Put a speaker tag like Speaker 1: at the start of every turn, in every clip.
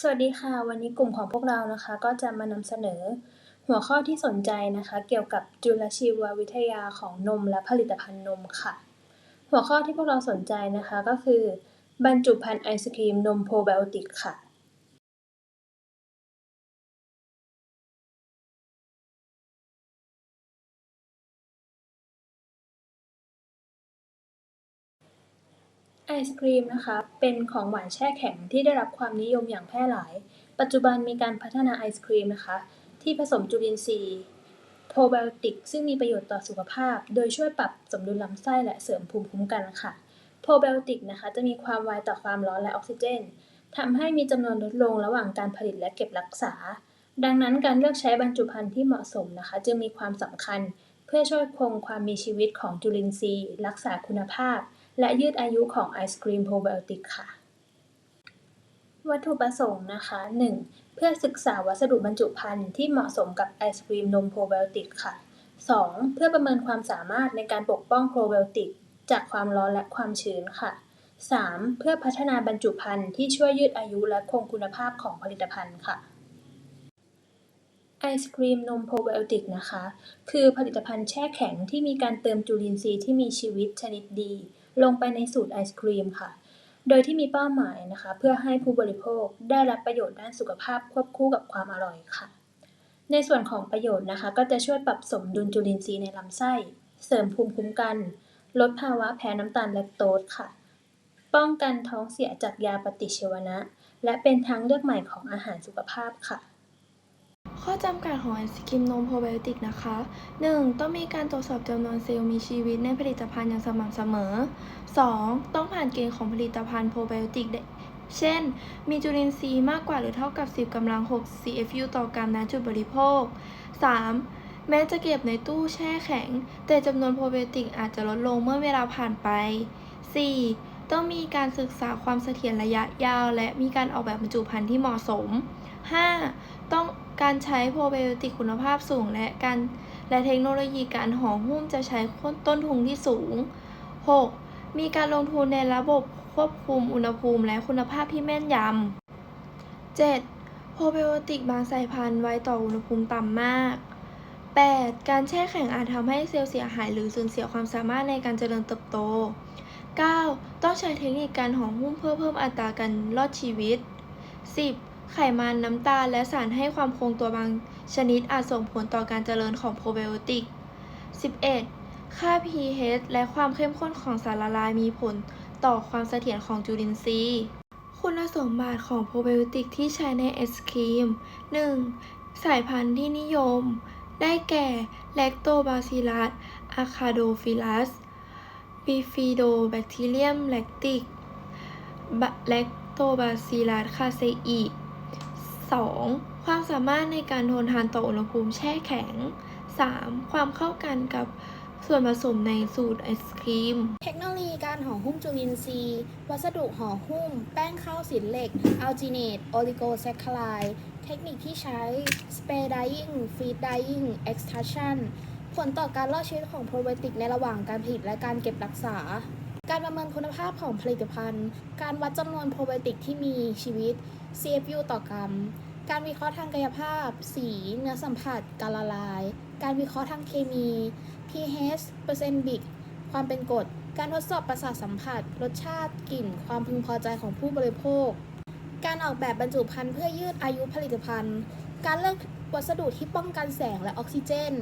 Speaker 1: สวัสดีค่ะ วันนี้กลุ่มของพวกเรานะคะ ก็จะมานำเสนอ หัวข้อที่สนใจนะคะ เกี่ยวกับจุลชีววิทยาของนมและผลิตภัณฑ์นมค่ะ หัวข้อที่พวกเราสนใจนะคะก็คือ บรรจุภัณฑ์ไอศกรีมนมโปรไบโอติกค่ะ ไอศกรีมนะคะ เป็นของหวานแช่แข็งที่ได้รับความนิยมอย่างแพร่หลาย ปัจจุบันมีการพัฒนาไอศกรีมนะคะ ที่ผสมจุลินทรีย์โปรไบโอติกซึ่งมีประโยชน์ต่อสุขภาพ โดยช่วยปรับสมดุลลำไส้และเสริมภูมิคุ้มกันค่ะโปรไบโอติกนะคะ จะมีความไวต่อความร้อนและออกซิเจนทำให้มีจำนวนลดลงระหว่างการผลิตและเก็บรักษา ดังนั้นการเลือกใช้บรรจุภัณฑ์ที่เหมาะสมนะคะ จึงมีความสำคัญ เพื่อช่วยคงความมีชีวิตของจุลินทรีย์ รักษาคุณภาพ และยืดอายุของไอศกรีมโปรไบโอติกค่ะ วัตถุประสงค์นะคะ 1. เพื่อศึกษาวัสดุบรรจุภัณฑ์ที่เหมาะสมกับไอศกรีมนมโปรไบโอติกค่ะ 2. เพื่อประเมินความสามารถในการปกป้องโปรไบโอติกจากความร้อนและความชื้นค่ะ 3. เพื่อพัฒนาบรรจุภัณฑ์ที่ช่วยยืดอายุและคงคุณภาพของผลิตภัณฑ์ค่ะ ไอศกรีมนมโปรไบโอติกนะคะ คือผลิตภัณฑ์แช่แข็งที่มีการเติมจุลินทรีย์ที่มีชีวิตชนิดดีลงไปในสูตรไอศกรีมค่ะ โดยที่มีเป้าหมายนะคะ เพื่อให้ผู้บริโภคได้รับประโยชน์ด้านสุขภาพควบคู่กับความอร่อยค่ะ ในส่วนของประโยชน์นะคะ ก็จะช่วยปรับสมดุลจุลินทรีย์ในลำไส้ เสริมภูมิคุ้มกัน ลดภาวะแพ้น้ำตาลแลคโตสค่ะ ป้องกันท้องเสียจากยาปฏิชีวนะ และเป็นทางเลือกใหม่ของอาหารสุขภาพค่ะ
Speaker 2: ข้อจำกัดของไอศกรีมนมโปรไบโอติกนะคะ 1. ต้องมีการตรวจสอบจำนวนเซลล์มีชีวิตในผลิตภัณฑ์อย่างสม่ำเสมอ 2. ต้องผ่านเกณฑ์ของผลิตภัณฑ์โปรไบโอติกเช่น มีจุลินทรีย์มากกว่าหรือเท่ากับ 10กำลัง 6 CFU ต่อกรัมณจุดบริโภค 3. แม้จะเก็บในตู้แช่แข็ง แต่จำนวนโปรไบโอติกอาจจะลดลงเมื่อเวลาผ่านไป 4. ต้องมีการศึกษาความเสถียรระยะยาว และมีการออกแบบบรรจุภัณฑ์ที่เหมาะสม 5. ต้องการใช้โปรไบโอติกคุณภาพสูง และการและเทคโนโลยีการห่อหุ้มจะใช้ต้นทุนที่สูง 6. มีการลงทุนในระบบควบคุมอุณหภูมิและคุณภาพที่แม่นยำ 7. โปรไบโอติกบางสายพันธุ์ไวต่ออุณหภูมิต่ำมาก 8. การแช่แข็งอาจทำให้เซลล์เสียหายหรือสูญเสียความสามารถในการเจริญเติบโต 9. ต้องใช้เทคนิคการห่อหุ้มเพื่อเพิ่มอัตราการรอดชีวิต 10. ไขมันน้ำตาลและสารให้ความคงตัวบางชนิดอาจส่งผลต่อการเจริญของโปรไบโอติก 11. ค่า pH และความเข้มข้นของสารละลายมีผลต่อความเสถียรของจุลินทรีย์ คุณสมบัติของโปรไบโอติกที่ใช้ในไอศครีม 1. สายพันธุ์ที่นิยม ได้แก่เลคโตบาซิลัสอคาโดฟิลัส Lactobacillus acidophilus Bifidobacterium lactic Lactobacillus casei 2. ความสามารถในการทนทานต่ออุณหภูมิแช่แข็ง 3. ความเข้ากันกับส่วนผสมในสูตรไอศครีม
Speaker 3: เทคโนโลยีการห่อหุ้มจุลินทรีย์ วัสดุห่อหุ้ม แป้งข้าวสินเหล็ก อัลจิเนต โอลิโกแซคคลาย เทคนิคที่ใช้ spray drying feed drying extraction ผลต่อการรอดชีวิตของโปรไบโอติกในระหว่างการผลิตและการเก็บรักษา การประเมินคุณภาพของผลิตภัณฑ์ การวัดจำนวนโปรไบโอติกที่มีชีวิต CFU ต่อกรัม การวิเคราะห์ทางกายภาพ สี เนื้อสัมผัส การละลาย การวิเคราะห์ทางเคมี pH เปอร์เซ็นต์บิก ความเป็นกรด การทดสอบประสาทสัมผัส รสชาติ กลิ่น ความพึงพอใจของผู้บริโภค การออกแบบบรรจุภัณฑ์เพื่อยืดอายุผลิตภัณฑ์ การเลือกวัสดุที่ป้องกันแสงและออกซิเจน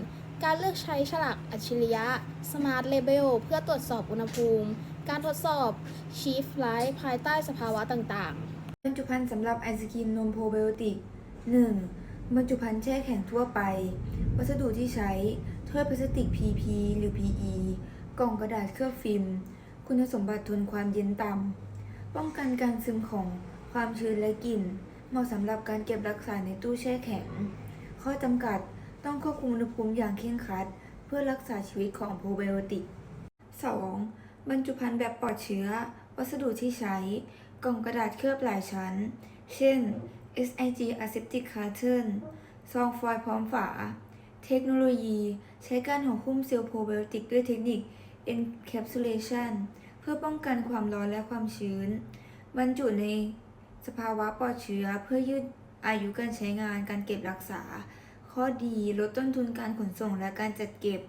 Speaker 3: การเลือกใช้ฉลากอัจฉริยะ Smart Label เพื่อตรวจสอบอุณหภูมิ การทดสอบ Chief Light ภายใต้สภาวะต่างๆ
Speaker 4: บรรจุภัณฑ์สำหรับไอศกรีมนมโปรไบโอติก 1. บรรจุภัณฑ์แช่แข็งทั่วไป วัสดุที่ใช้ ถ้วยพลาสติก PP หรือ PE กล่องกระดาษเคลือบฟิล์ม คุณสมบัติทนความเย็นต่ำ ป้องกันการซึมของความชื้นและกลิ่น เหมาะสำหรับการเก็บรักษาในตู้แช่แข็ง ข้อจำกัด ต้องควบคุมอุณหภูมิอย่างเคร่งครัด เพื่อรักษาชีวิตของโปรไบโอติก 2. บรรจุภัณฑ์แบบปลอดเชื้อ วัสดุที่ใช้ กล่องกระดาษเคลือบหลายชั้น เช่น SIG Aseptic Carton ซองฟอยล์พร้อมฝา เทคโนโลยีใช้การห่อหุ้มเซลล์โปรไบโอติกด้วยเทคนิค Encapsulation เพื่อป้องกันความร้อนและความชื้น บรรจุในสภาวะปลอดเชื้อเพื่อยืดอายุการใช้งานการเก็บรักษา ข้อดีลดต้นทุนการขนส่งและการจัดเก็บ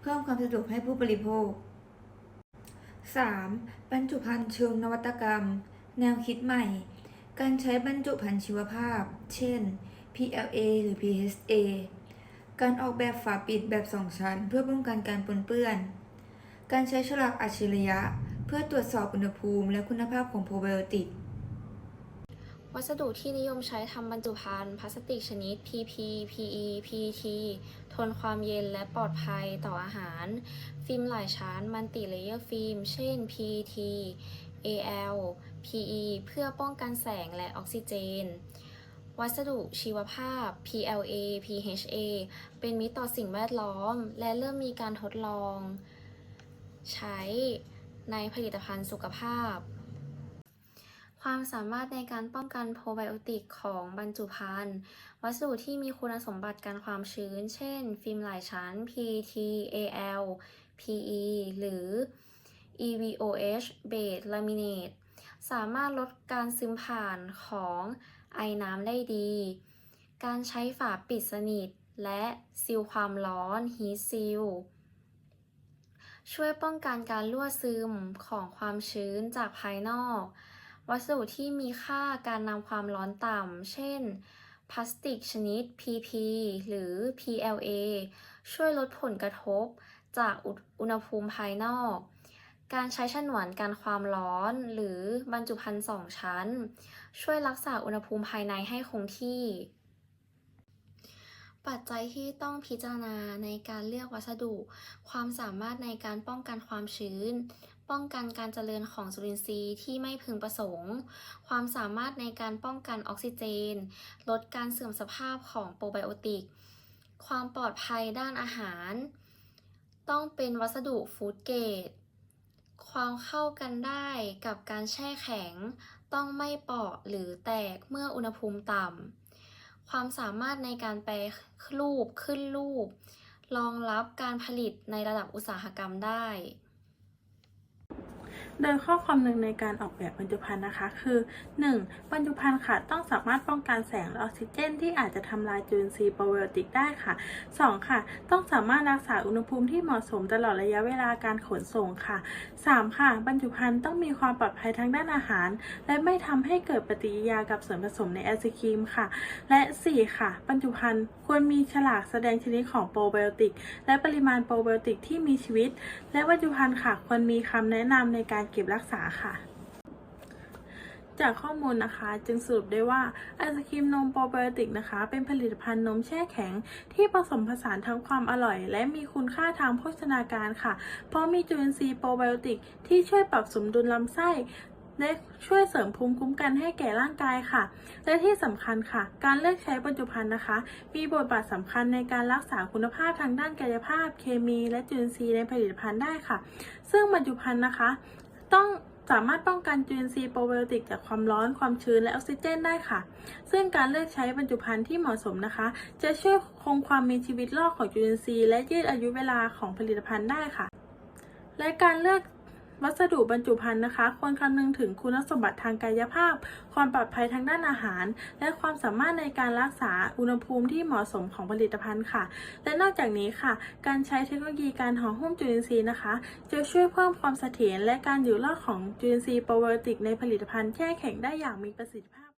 Speaker 4: เพิ่มความสะดวกให้ผู้บริโภค 3. บรรจุภัณฑ์เชิงนวัตกรรม แนวคิดใหม่ การใช้บรรจุภัณฑ์ชีวภาพ เช่น PLA หรือ PHA การออกแบบฝาปิดแบบสองชั้น เพื่อป้องกันการปนเปื้อน การใช้ฉลากอัจฉริยะ เพื่อตรวจสอบอุณหภูมิและคุณภาพของโปรไบโอติก
Speaker 5: วัสดุที่นิยมใช้ทำบรรจุภัณฑ์พลาสติกชนิด PP PE PET ทนความเย็นและปลอดภัยต่ออาหาร ฟิล์มหลายชั้นมัลติเลเยอร์ฟิล์ม เช่น PET AL PE เพื่อป้องกันแสงและออกซิเจน วัสดุชีวภาพ PLA PHA เป็นมิตรต่อสิ่งแวดล้อม และเริ่มมีการทดลอง ใช้ในผลิตภัณฑ์สุขภาพ ความสามารถในการป้องกันโปรไบโอติกของบรรจุภัณฑ์ วัสดุที่มีคุณสมบัติการความชื้น เช่น ฟิล์มหลายชั้น PTA L PE หรือ EVOH Base Laminate สามารถลดการซึมผ่านของไอน้ำได้ดี การใช้ฝาปิดสนิท และซีลความร้อน Heat Seal ช่วยป้องกันการรั่วซึมของความชื้นจากภายนอก วัสดุที่มีค่าการนำความร้อนต่ำ เช่น พลาสติกชนิด PP หรือ PLA ช่วยลดผลกระทบจากอุอณหภูมิภายนอก การใช้ฉนวนกันความร้อนหรือบรรจุภัณฑ์สองชั้น ช่วยรักษาอุณหภูมิภายในให้คงที่ ปัจจัยที่ต้องพิจารณาในการเลือกวัสดุ ความสามารถในการป้องกันความชื้น ป้องกันการเจริญของจุลินทรีย์ที่ไม่พึงประสงค์ ความสามารถในการป้องกันออกซิเจน ลดการเสื่อมสภาพของโปรไบโอติก ความปลอดภัยด้านอาหาร ต้องเป็นวัสดุฟู้ดเกรดความเข้ากันได้กับการแช่แข็ง ต้องไม่เปราะหรือแตกเมื่ออุณหภูมิต่ำ ความสามารถในการแปรรูปขึ้นรูป รองรับการผลิตในระดับอุตสาหกรรมได้
Speaker 6: โดยข้อความหนึ่งในการออกแบบบรรจุภัณฑ์นะคะ คือ 1. บรรจุภัณฑ์ค่ะ ต้องสามารถป้องกันแสงและออกซิเจน ที่อาจจะทำลายจุลินทรีย์โปรไบโอติกได้ค่ะ 2. ค่ะ ต้องสามารถรักษาอุณหภูมิที่เหมาะสมตลอดระยะเวลาการขนส่งค่ะ 3. ค่ะ บรรจุภัณฑ์ต้องมีความปลอดภัยทางด้านอาหาร และไม่ทำให้เกิดปฏิกิริยากับส่วนผสมในไอศครีมค่ะ และ 4. ค่ะ บรรจุภัณฑ์ควรมีฉลากแสดงชนิดของโปรไบโอติกและปริมาณโปรไบโอติกที่มีชีวิต และบรรจุภัณฑ์ค่ะควรมีคำแนะนำในการเก็บรักษาค่ะ จากข้อมูลนะคะ จึงสรุปได้ว่าไอศครีมนมโปรไบโอติกนะคะ เป็นผลิตภัณฑ์นมแช่แข็ง ที่ผสมผสานทั้งความอร่อย และมีคุณค่าทางโภชนาการค่ะ เพราะมีจุลินทรีย์โปรไบโอติกที่ช่วยปรับสมดุลลำไส้และช่วยเสริมภูมิคุ้มกันให้แก่ร่างกายค่ะ และที่สำคัญค่ะ การเลือกใช้บรรจุภัณฑ์นะคะ มีบทบาทสำคัญในการรักษาคุณภาพทางด้านกายภาพ เคมี และจุลินทรีย์ในผลิตภัณฑ์ได้ค่ะ ซึ่งบรรจุภัณฑ์นะคะ ต้องสามารถป้องกันจุลินทรีย์โปรไบโอติกจากความร้อน ความชื้นและออกซิเจนได้ค่ะ ซึ่งการเลือกใช้บรรจุภัณฑ์ที่เหมาะสมนะคะ จะช่วยคงความมีชีวิตรอดของจุลินทรีย์และยืดอายุเวลาของผลิตภัณฑ์ได้ค่ะ และการเลือก วัสดุบรรจุภัณฑ์นะคะ ควรคำนึงถึงคุณสมบัติทางกายภาพ ความปลอดภัยทางด้านอาหาร และความสามารถในการรักษาอุณหภูมิที่เหมาะสมของผลิตภัณฑ์ค่ะ และนอกจากนี้ค่ะ การใช้เทคโนโลยีการห่อหุ้มจุลินทรีย์นะคะ จะช่วยเพิ่มความเสถียรและการอยู่รอดของจุลินทรีย์โปรไบโอติกในผลิตภัณฑ์แช่แข็งได้อย่างมีประสิทธิภาพ